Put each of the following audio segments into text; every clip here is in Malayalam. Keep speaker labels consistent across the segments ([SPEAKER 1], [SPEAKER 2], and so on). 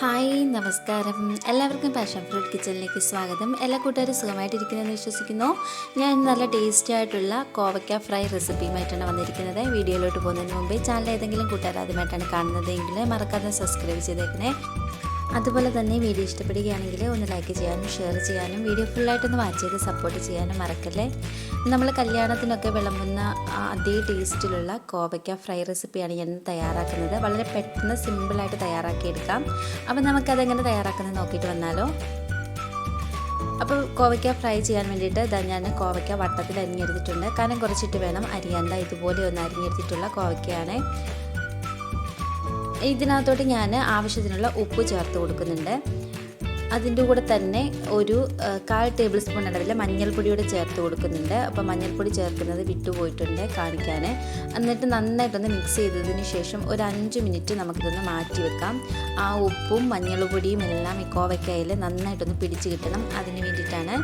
[SPEAKER 1] ഹായ് നമസ്കാരം. എല്ലാവർക്കും പാഷൻ ഫ്രൂട്ട് കിച്ചണിലേക്ക് സ്വാഗതം. എല്ലാ കൂട്ടുകാരും സുഖമായിട്ടിരിക്കുന്നതെന്ന് വിശ്വസിക്കുന്നു. ഞാൻ നല്ല ടേസ്റ്റി ആയിട്ടുള്ള കോവയ്ക്ക ഫ്രൈ റെസിപ്പിയുമായിട്ടാണ് വന്നിരിക്കുന്നത്. വീഡിയോയിലോട്ട് പോകുന്നതിന് മുമ്പേ ചാനൽ ഏതെങ്കിലും കൂട്ടുകാർ ആദ്യമായിട്ടാണ് കാണുന്നതെങ്കിൽ മറക്കാതെ സബ്സ്ക്രൈബ് ചെയ്തേക്കണേ. അതുപോലെ തന്നെ വീഡിയോ ഇഷ്ടപ്പെടുകയാണെങ്കിൽ ഒന്ന് ലൈക്ക് ചെയ്യാനും ഷെയർ ചെയ്യാനും വീഡിയോ ഫുള്ളായിട്ടൊന്ന് വാച്ച് ചെയ്ത് സപ്പോർട്ട് ചെയ്യാനും മറക്കല്ലേ? നമ്മൾ കല്യാണത്തിനൊക്കെ വിളമ്പുന്ന അതേ ടേസ്റ്റിലുള്ള കോവയ്ക്ക ഫ്രൈ റെസിപ്പിയാണ് ഞാൻ തയ്യാറാക്കുന്നത്. വളരെ പെട്ടെന്ന് സിമ്പിളായിട്ട് തയ്യാറാക്കിയെടുക്കാം. അപ്പം നമുക്കതെങ്ങനെ തയ്യാറാക്കുന്നത് നോക്കിയിട്ട് വന്നാലോ? അപ്പോൾ കോവയ്ക്ക ഫ്രൈ ചെയ്യാൻ വേണ്ടിയിട്ട് ഇതാ ഞാൻ കോവയ്ക്ക വട്ടത്തിൽ അരിഞ്ഞെടുത്തിട്ടുണ്ട്. കാരണം കുറച്ചിട്ട് വേണം അരിയാൻ. ഇതുപോലെ ഒന്ന് അരിഞ്ഞെടുത്തിട്ടുള്ള കോവയ്ക്കയാണ്. ഇതിനകത്തോട്ട് ഞാൻ ആവശ്യത്തിനുള്ള ഉപ്പ് ചേർത്ത് കൊടുക്കുന്നുണ്ട്. അതിന്റെ കൂടെ തന്നെ ഒരു കാൽ ടേബിൾ സ്പൂൺ അളവിൽ മഞ്ഞൾപ്പൊടിയോടെ ചേർത്ത് കൊടുക്കുന്നുണ്ട്. അപ്പോൾ മഞ്ഞൾപ്പൊടി ചേർക്കുന്നത് വിട്ടുപോയിട്ടുണ്ട് കാണിക്കാൻ. എന്നിട്ട് നന്നായിട്ടൊന്ന് മിക്സ് ചെയ്തതിന് ശേഷം ഒരു അഞ്ച് മിനിറ്റ് നമുക്കിതൊന്ന് മാറ്റി വെക്കാം. ആ ഉപ്പും മഞ്ഞൾപ്പൊടിയും എല്ലാം ഈ കോവയ്ക്കായിൽ നന്നായിട്ടൊന്ന് പിടിച്ച് കിട്ടണം അതിന് വേണ്ടിയിട്ടാണ്.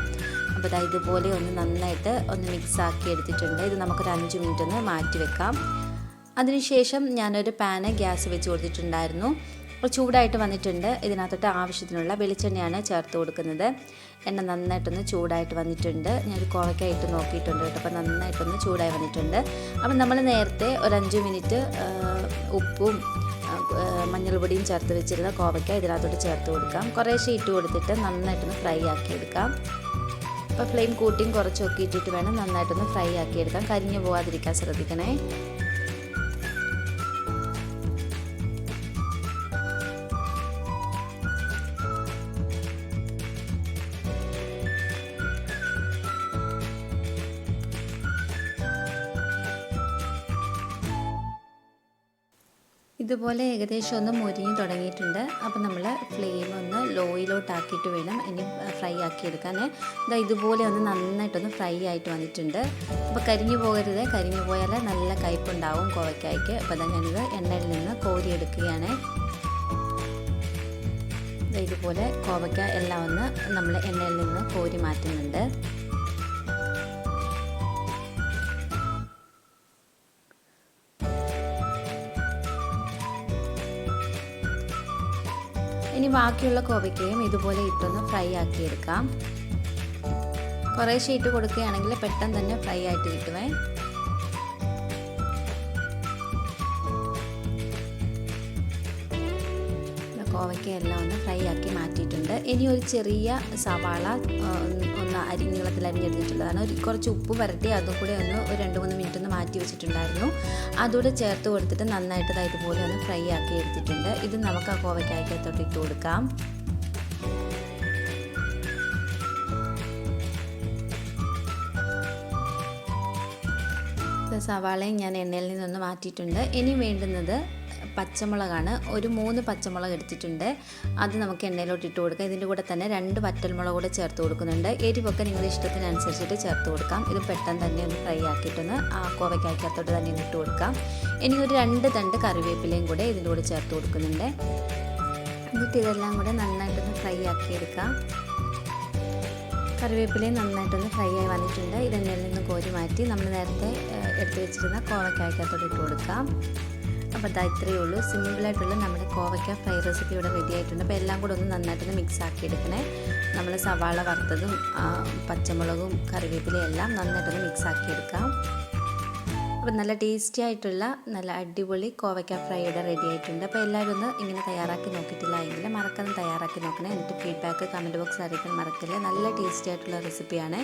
[SPEAKER 1] അപ്പോൾ ഇതുപോലെ ഒന്ന് നന്നായിട്ട് ഒന്ന് മിക്സ് ആക്കി എടുത്തിട്ടുണ്ട്. ഇത് നമുക്കൊരു അഞ്ച് മിനിറ്റ് ഒന്ന് മാറ്റി വെക്കാം. അതിനുശേഷം ഞാനൊരു പാന് ഗ്യാസ് വെച്ച് കൊടുത്തിട്ടുണ്ടായിരുന്നു. ചൂടായിട്ട് വന്നിട്ടുണ്ട്. ഇതിനകത്തോട്ട് ആവശ്യത്തിനുള്ള വെളിച്ചെണ്ണയാണ് ചേർത്ത് കൊടുക്കുന്നത്. എണ്ണ നന്നായിട്ടൊന്ന് ചൂടായിട്ട് വന്നിട്ടുണ്ട്. ഞാനൊരു കുറയ്ക്കായിട്ട് നോക്കിയിട്ടുണ്ട് കേട്ടോ. അപ്പോൾ നന്നായിട്ടൊന്ന് ചൂടായി വന്നിട്ടുണ്ട്. അപ്പം നമ്മൾ നേരത്തെ ഒരു അഞ്ച് മിനിറ്റ് ഉപ്പും മഞ്ഞൾപൊടിയും ചേർത്ത് വെച്ചിരുന്ന കോവയ്ക്ക ഇതിനകത്തോട്ട് ചേർത്ത് കൊടുക്കാം. കുറേശ്ശെ ഇട്ട് കൊടുത്തിട്ട് നന്നായിട്ടൊന്ന് ഫ്രൈ ആക്കി എടുക്കാം. അപ്പോൾ ഫ്ലെയിം കൂട്ടിയും കുറച്ചൊക്കെ ഇട്ടിട്ട് വേണം നന്നായിട്ടൊന്ന് ഫ്രൈ ആക്കി എടുക്കാം. കരിഞ്ഞു പോകാതിരിക്കാൻ ശ്രദ്ധിക്കണേ. ഇതുപോലെ ഏകദേശം ഒന്ന് മുരിഞ്ഞ് തുടങ്ങിയിട്ടുണ്ട്. അപ്പോൾ നമ്മൾ ഫ്ലെയിം ഒന്ന് ലോയിലോട്ടാക്കിയിട്ട് വേണം ഇനി ഫ്രൈ ആക്കിയെടുക്കാൻ ഇതാ ഇതുപോലെ ഒന്ന് നന്നായിട്ടൊന്ന് ഫ്രൈ ആയിട്ട് വന്നിട്ടുണ്ട്. അപ്പോൾ കരിഞ്ഞു പോകരുത്. കരിഞ്ഞു പോയാൽ നല്ല കയ്പുണ്ടാവും കോവയ്ക്കായ്ക്ക്. അപ്പോൾ അതാ ഞാനിത് എണ്ണയിൽ നിന്ന് കോരിയെടുക്കുകയാണ്. ഇതുപോലെ കോവയ്ക്ക എല്ലാം ഒന്ന് നമ്മൾ എണ്ണയിൽ നിന്ന് കോരി മാറ്റുന്നുണ്ട്. ഇനി ബാക്കിയുള്ള കോവയ്ക്കയും ഇതുപോലെ ഇട്ടൊന്ന് ഫ്രൈ ആക്കി എടുക്കാം കുറേശ്ശെ ഇട്ട് കൊടുക്കുകയാണെങ്കിൽ പെട്ടെന്ന് തന്നെ ഫ്രൈ ആയിട്ട് കിട്ടുമേ കോവയ്ക്ക എല്ലാം ഒന്ന് ഫ്രൈ ആക്കി മാറ്റിയിട്ടുണ്ട്. ഇനി ഒരു ചെറിയ സവാള ഒന്ന് അരി നീളത്തിൽ അരിഞ്ഞെടുത്തിട്ടുള്ളതാണ്. ഒരു കുറച്ച് ഉപ്പ് വരട്ടി അതും കൂടെ ഒന്ന് ഒരു രണ്ട് മൂന്ന് മിനിറ്റ് ഒന്ന് മാറ്റി വെച്ചിട്ടുണ്ടായിരുന്നു. അതുകൂടെ ചേർത്ത് കൊടുത്തിട്ട് നന്നായിട്ട് ഇതുപോലെ ഒന്ന് ഫ്രൈ ആക്കി എടുത്തിട്ടുണ്ട്. ഇത് നമുക്ക് ആ കോവയ്ക്കായ്ക്കകത്തോട്ട് ഇട്ട് കൊടുക്കാം. സവാളയും ഞാൻ എണ്ണയിൽ നിന്നൊന്ന് മാറ്റിയിട്ടുണ്ട്. ഇനി വേണ്ടുന്നത് പച്ചമുളകാണ്. ഒരു മൂന്ന് പച്ചമുളക് എടുത്തിട്ടുണ്ട്. അത് നമുക്ക് എണ്ണയിലോട്ട് ഇട്ട് കൊടുക്കാം. ഇതിന്റെ കൂടെ തന്നെ രണ്ട് വറ്റൽമുളക് കൂടെ ചേർത്ത് കൊടുക്കുന്നുണ്ട്. എരിവൊക്കെ നിങ്ങളുടെ ഇഷ്ടത്തിനനുസരിച്ചിട്ട് ചേർത്ത് കൊടുക്കാം. ഇത് പെട്ടെന്ന് തന്നെ ഒന്ന് ഫ്രൈ ആക്കിയിട്ടൊന്ന് ആ കോവയ്ക്കകത്തോട്ട് തന്നെ ഒന്ന് ഇട്ട് കൊടുക്കാം. ഇനി ഒരു രണ്ട് തണ്ട് കറിവേപ്പിലയും കൂടെ ഇതിന്റെ കൂടെ ചേർത്ത് കൊടുക്കുന്നുണ്ട്. എന്നിട്ട് ഇതെല്ലാം കൂടെ നന്നായിട്ടൊന്ന് ഫ്രൈ ആക്കിയെടുക്കാം. കറിവേപ്പിലയും നന്നായിട്ടൊന്ന് ഫ്രൈ ആയി വന്നിട്ടുണ്ട്. ഇതെണ്ണയിൽ നിന്ന് കോരി മാറ്റി നമ്മൾ നേരത്തെ എടുത്തു വെച്ചിരുന്ന കോവയ്ക്കായ്ക്കകത്തോട്ട് ഇട്ട് കൊടുക്കാം. അപ്പോൾ അതാ ഇത്രയേ ഉള്ളൂ. സിമ്പിളായിട്ടുള്ള നമ്മുടെ കോവയ്ക്ക ഫ്രൈ റെസിപ്പി ഇവിടെ റെഡി ആയിട്ടുണ്ട്. അപ്പോൾ എല്ലാം കൂടെ ഒന്ന് നന്നായിട്ടൊന്ന് മിക്സ് ആക്കി എടുക്കണേ. നമ്മൾ സവാള വറുത്തതും പച്ചമുളകും കറിവേപ്പിലയും എല്ലാം നന്നായിട്ടൊന്ന് മിക്സ് ആക്കി എടുക്കാം. അപ്പോൾ നല്ല ടേസ്റ്റി ആയിട്ടുള്ള നല്ല അടിപൊളി കോവയ്ക്ക ഫ്രൈ ഇവിടെ റെഡി ആയിട്ടുണ്ട്. അപ്പോൾ എല്ലാവരും ഒന്ന് ഇങ്ങനെ തയ്യാറാക്കി നോക്കിയിട്ടില്ല എങ്കിൽ മറക്കാതെ തയ്യാറാക്കി നോക്കണേ. എന്നിട്ട് ഫീഡ്ബാക്ക് കമന്റ് ബോക്സ് അറിയിക്കാൻ മറക്കില്ല. നല്ല ടേസ്റ്റി ആയിട്ടുള്ള റെസിപ്പിയാണ്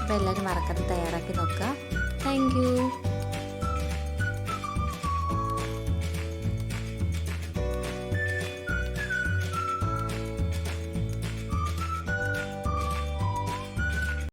[SPEAKER 1] അപ്പോൾ എല്ലാവരും മറക്കാതെ തയ്യാറാക്കി നോക്കുക. താങ്ക്